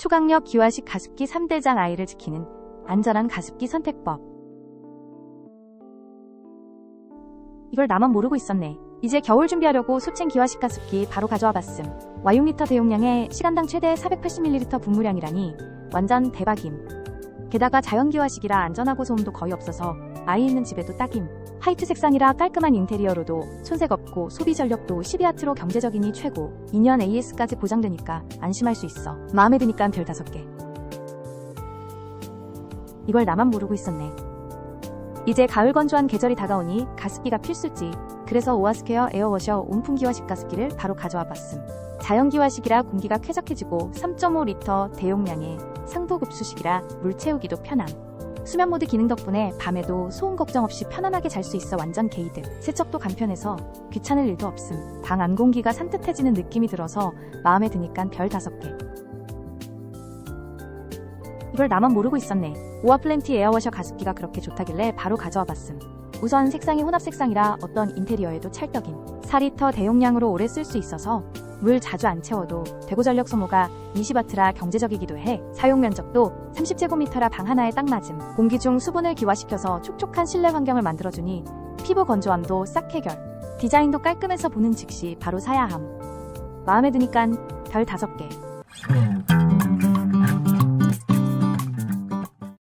초강력 기화식 가습기 3대장 아이를 지키는 안전한 가습기 선택법. 이걸 나만 모르고 있었네. 이제 겨울 준비하려고 소첸 기화식 가습기 바로 가져와 봤음. Y6리터 대용량에 시간당 최대 480ml 분무량이라니 완전 대박임. 게다가 자연기화식이라 안전하고 소음도 거의 없어서 아이 있는 집에도 딱임. 화이트 색상이라 깔끔한 인테리어로도 손색 없고 소비 전력도 12와트로 경제적이니 최고. 2년 AS까지 보장되니까 안심할 수 있어. 마음에 드니까 별 5개. 이걸 나만 모르고 있었네. 이제 가을 건조한 계절이 다가오니 가습기가 필수지. 그래서 오아스케어 에어워셔 온풍 기화식 가습기를 바로 가져와 봤음. 자연 기화식이라 공기가 쾌적해지고 3.5리터 대용량에 상도급수식이라 물 채우기도 편함. 수면 모드 기능 덕분에 밤에도 소음 걱정 없이 편안하게 잘 수 있어 완전 게이드. 세척도 간편해서 귀찮을 일도 없음. 방 안 공기가 산뜻해지는 느낌이 들어서 마음에 드니까 별 5개. 이걸 나만 모르고 있었네. 오아플랜티 에어워셔 가습기가 그렇게 좋다길래 바로 가져와 봤음. 우선 색상이 혼합 색상이라 어떤 인테리어에도 찰떡임. 4리터 대용량으로 오래 쓸 수 있어서 물 자주 안 채워도 되고 전력 소모가 20와트라 경제적이기도 해. 사용 면적도 30제곱미터라 방 하나에 딱 맞음. 공기 중 수분을 기화시켜서 촉촉한 실내 환경을 만들어주니 피부 건조함도 싹 해결. 디자인도 깔끔해서 보는 즉시 바로 사야 함. 마음에 드니깐 별 5개. 음.